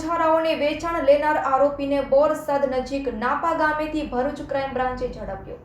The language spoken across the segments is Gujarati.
ગોળછારાઓને વેચાણ લેનાર આરોપીને બોરસદ નજીક નાપા ગામેથી ભરૂચ ક્રાઇમ બ્રાન્ચે ઝડપ્યો.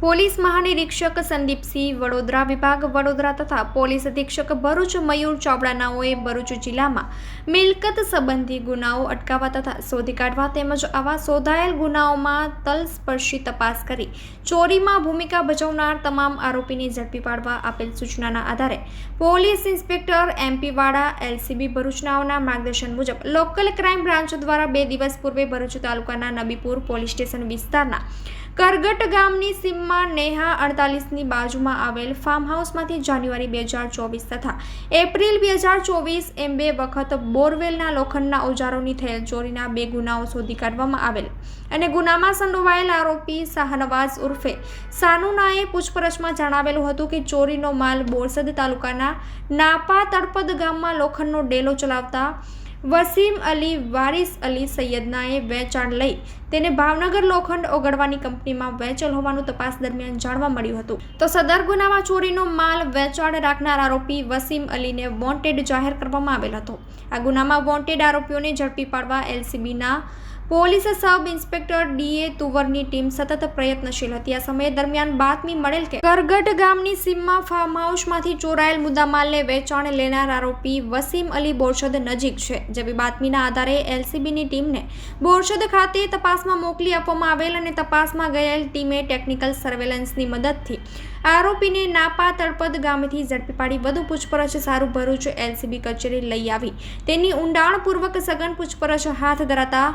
પોલીસ મહાનિરીક્ષક સંદીપસિંહ વડોદરા વિભાગ વડોદરા તથા પોલીસ અધિક્ષક ભરૂચ મયુર ચાવડાનાઓએ ભરૂચ જિલ્લામાં મિલકત સંબંધી ગુનાઓ અટકાવવા તથા શોધી કાઢવા તેમજ આવા શોધાયેલ ગુનાઓમાં તલસ્પર્શી તપાસ કરી ચોરીમાં ભૂમિકા ભજવનાર તમામ આરોપીને ઝડપી પાડવા આપેલ સૂચનાના આધારે પોલીસ ઇન્સ્પેક્ટર એમપી વાડા, એલસીબી ભરૂચનાઓના માર્ગદર્શન મુજબ લોકલ ક્રાઇમ બ્રાન્ચ દ્વારા બે દિવસ પૂર્વે ભરૂચ તાલુકાના નબીપુર પોલીસ સ્ટેશન વિસ્તારના કરગટ ગામની સીમમાં નેહા અડતાલીસની બાજુમાં આવેલ ફાર્મ હાઉસમાંથી જાન્યુઆરી બે હજાર ચોવીસ તથા એપ્રિલ બે હજાર ચોવીસ એમ બે વખત બોરવેલના લોખંડના ઓજારોની થયેલ ચોરીના બે ગુનાઓ શોધી કાઢવામાં આવેલ અને ગુનામાં સંડોવાયેલ આરોપી શાહનવાઝ ઉર્ફે સાનુનાએ પૂછપરછમાં જણાવેલું હતું કે ચોરીનો માલ બોરસદ તાલુકાના નાપા તળપદ ગામમાં લોખંડનો ડેલો ચલાવતા વસીમ અલી, વારિસ અલી સૈયદનાએ વેચાણ લઈ તેને ભાવનગર લોખંડ ઓગળવાની કંપનીમાં વેચેલ હોવાનું તપાસ દરમિયાન જાણવા મળ્યું હતું. તો સદર ગુનામાં ચોરીનો માલ વેચાણ રાખનાર આરોપી વસીમ અલીને વોન્ટેડ જાહેર કરવામાં આવેલ હતો. આ ગુનામાં વોન્ટેડ આરોપીઓને ઝડપી પાડવા એલસીબીના પોલીસ સબ ઇન્સ્પેક્ટર ડીએ તુવરની ટીમ સતત પ્રયત્નશીલ હતી. આ સમય દરમિયાન બાતમી મળેલ કે કરગઢ ગામની સીમમાં ફાર્મ હાઉસમાંથી ચોરાયેલ મુદ્દામાલને વેચાણ લેનાર આરોપી વસીમ અલી બોરસદ નજીક છે જેવી બાતમીના આધારે એલસીબીની ટીમને બોરસદ ખાતે તપાસમાં મોકલી આપવામાં આવેલ અને તપાસમાં ગયેલ ટીમે ટેકનિકલ સર્વેલન્સની મદદથી આરોપીને નાપા તળપદ ગામેથી ઝડપી પાડી વધુ પૂછપરછ સારું ભરૂચ એલસીબી કચેરી લઈ આવી. તેની ઊંડાણપૂર્વક સઘન પૂછપરછ હાથ ધરાતા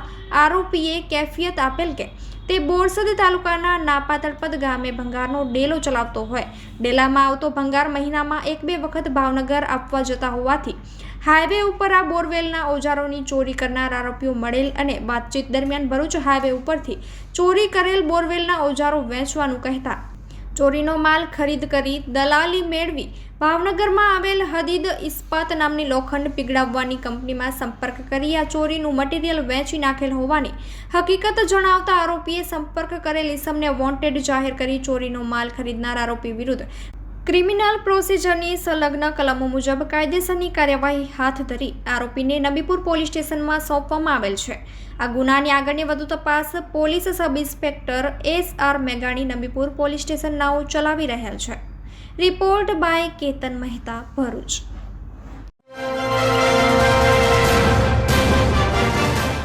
આરોપીએ કેફિયત આપેલ કે તે બોરસદ તાલુકાના નાપા ગામે ભંગારનો ડેલો ચલાવતો હોય. ડેલામાં આવતો ભંગાર મહિનામાં એક બે વખત ભાવનગર આપવા જતા હોવાથી હાઈવે ઉપર આ બોરવેલના ઓજારોની ચોરી કરનાર આરોપીઓ મળેલ અને વાતચીત દરમિયાન ભરૂચ હાઈવે ઉપરથી ચોરી કરેલ બોરવેલના ઓજારો વેચવાનું કહેતા ચોરીનો માલ ખરીદ કરી દલાલી મેળવી ભાવનગરમાં આવેલ હદીદ ઇસ્પાત નામની લોખંડ પીગળાવવાની કંપનીમાં સંપર્ક કરી આ ચોરીનું મટીરિયલ વેચી નાખેલ હોવાની હકીકત જણાવતા આરોપીએ સંપર્ક કરેલ ઇસમને વોન્ટેડ જાહેર કરી ચોરીનો માલ ખરીદનાર આરોપી વિરુદ્ધ ક્રિમિનલ પ્રોસિજરની સંલગ્ન કલમો મુજબ કાયદેસરની કાર્યવાહી હાથ ધરી આરોપીને નબીપુર પોલીસ સ્ટેશનમાં સોંપવામાં આવેલ છે. આ ગુનાની આગળની વધુ તપાસ police sub inspector S R મેઘાણી નબીપુર પોલીસ સ્ટેશન નાઓ ચલાવી રહ્યા છે. Report by Ketan Mehta Bharuch.